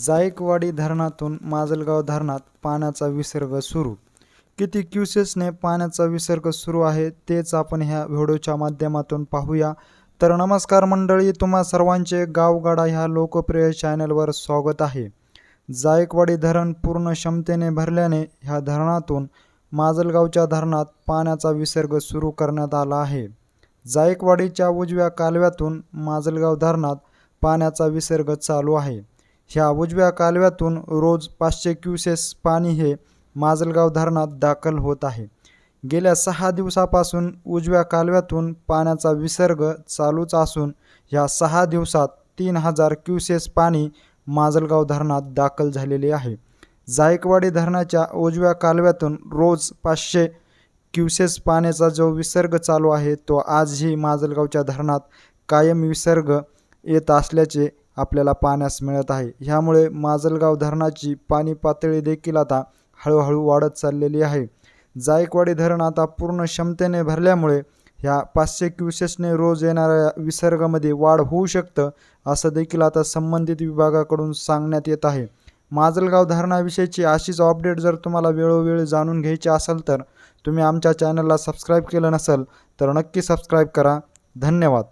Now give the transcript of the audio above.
जायकवाडी धरणातून माजलगाव धरणात पाण्याचा विसर्ग सुरू. किती क्युसेसने पाण्याचा विसर्ग सुरू आहे तेच आपण ह्या व्हिडिओच्या माध्यमातून पाहूया. तर नमस्कार मंडळी तुम्हा सर्वांचे गावगाडा ह्या लोकप्रिय चॅनलवर स्वागत आहे. जायकवाडी धरण पूर्ण क्षमतेने भरल्याने ह्या धरणातून माजलगावच्या धरणात पाण्याचा विसर्ग सुरू करण्यात आला आहे. जायकवाडीच्या उजव्या कालव्यातून माजलगाव धरणात पाण्याचा विसर्ग चालू आहे. ह्या उजव्या कालव्यातून रोज पाचशे क्युसेस पाणी हे माजलगाव धरणात दाखल होत आहे. गेल्या सहा दिवसापासून उजव्या कालव्यातून पाण्याचा विसर्ग चालूच असून ह्या सहा दिवसात तीन हजार क्युसेस पाणी माजलगाव धरणात दाखल झालेले आहे. जायकवाडी धरणाच्या उजव्या कालव्यातून रोज पाचशे क्युसेस पाण्याचा जो विसर्ग चालू आहे तो आजही माजलगावच्या धरणात कायम विसर्ग येत असल्याचे आपल्याला पाहण्यास मिळत आहे. ह्यामुळे माजलगाव धरणाची पाणी पातळी देखील आता हळूहळू वाढत चाललेली आहे. जायकवाडी धरण आता पूर्ण क्षमतेने भरल्यामुळे ह्या पाचशे क्युसेसने रोज येणाऱ्या विसर्गामध्ये वाढ होऊ शकतं असं देखील आता संबंधित विभागाकडून सांगण्यात येत आहे. माजलगाव धरणाविषयीची अशीच अपडेट जर तुम्हाला वेळोवेळी जाणून घ्यायची असेल तर तुम्ही आमच्या चॅनलला सबस्क्राईब केलं नसेल तर नक्की सबस्क्राईब करा. धन्यवाद.